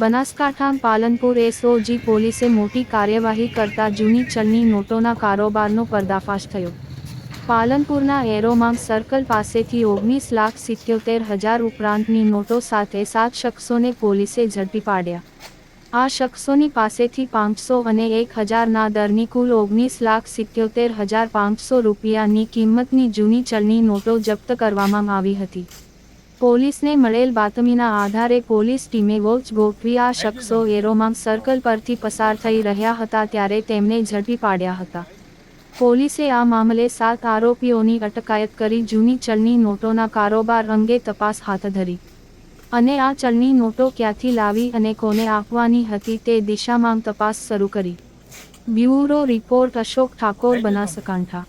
Banaskantha Palanpur SOG પોલીસે મોટી કાર્યવાહી કરતા જૂની ચલણી નોટોના કારોબારનો પર્દાફાશ થયો. પાલનપુરના એરોમાંગ સર્કલ પાસેથી ઓગણીસ લાખ સિત્યોતેર હજાર ઉપરાંતની નોટો સાથે સાત શખ્સોને પોલીસે ઝડપી પાડ્યા. આ શખ્સોની પાસેથી પાંચસો અને એક હજારના દરની કુલ ઓગણીસ લાખ સિત્યોતેર હજાર પાંચસો રૂપિયાની કિંમતની જૂની ચલણી નોટો જપ્ત કરવામાં આવી હતી. પોલીસને મળેલ બાતમીના આધારે પોલીસ ટીમે વોચ ગોઠવી આ શખ્સો એરોમાં સર્કલ પરથી પસાર થઈ રહ્યા હતા ત્યારે તેમને ઝડપી પાડ્યા હતા. પોલીસે આ મામલે સાત આરોપીઓની અટકાયત કરી જૂની ચલણી નોટોના કારોબાર અંગે તપાસ હાથ ધરી. અને આ ચલણી નોટો ક્યાંથી લાવી અને કોને આપવાની હતી તે દિશામાં તપાસ શરૂ કરી. Bureau report Ashok Thakor, Banaskantha.